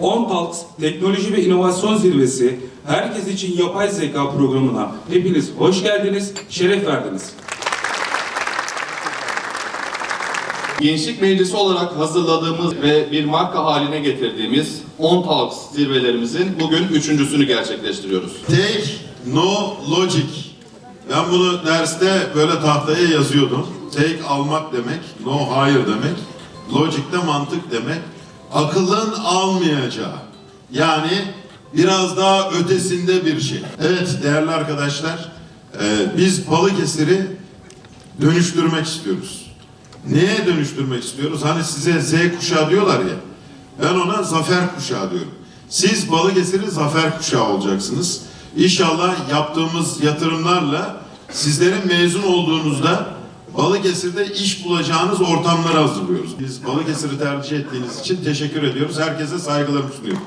OnTalks Teknoloji ve İnovasyon Zirvesi Herkes için Yapay Zeka programına hepiniz hoş geldiniz, şeref verdiniz. Gençlik Meclisi olarak hazırladığımız ve bir marka haline getirdiğimiz 10 Talks zirvelerimizin bugün üçüncüsünü gerçekleştiriyoruz. Take no logic. Ben bunu derste böyle tahtaya yazıyordum. Take almak demek, no hayır demek. Logic de mantık demek. Akılın almayacağı. Yani biraz daha ötesinde bir şey. Evet değerli arkadaşlar, e, biz Balıkesir'i dönüştürmek istiyoruz. Neye dönüştürmek istiyoruz? Hani size Z kuşağı diyorlar ya. Ben ona zafer kuşağı diyorum. Siz Balıkesir'in zafer kuşağı olacaksınız. İnşallah yaptığımız yatırımlarla sizlerin mezun olduğunuzda Balıkesir'de iş bulacağınız ortamları hazırlıyoruz. Biz Balıkesir'i tercih ettiğiniz için teşekkür ediyoruz. Herkese saygılarımı sunuyorum.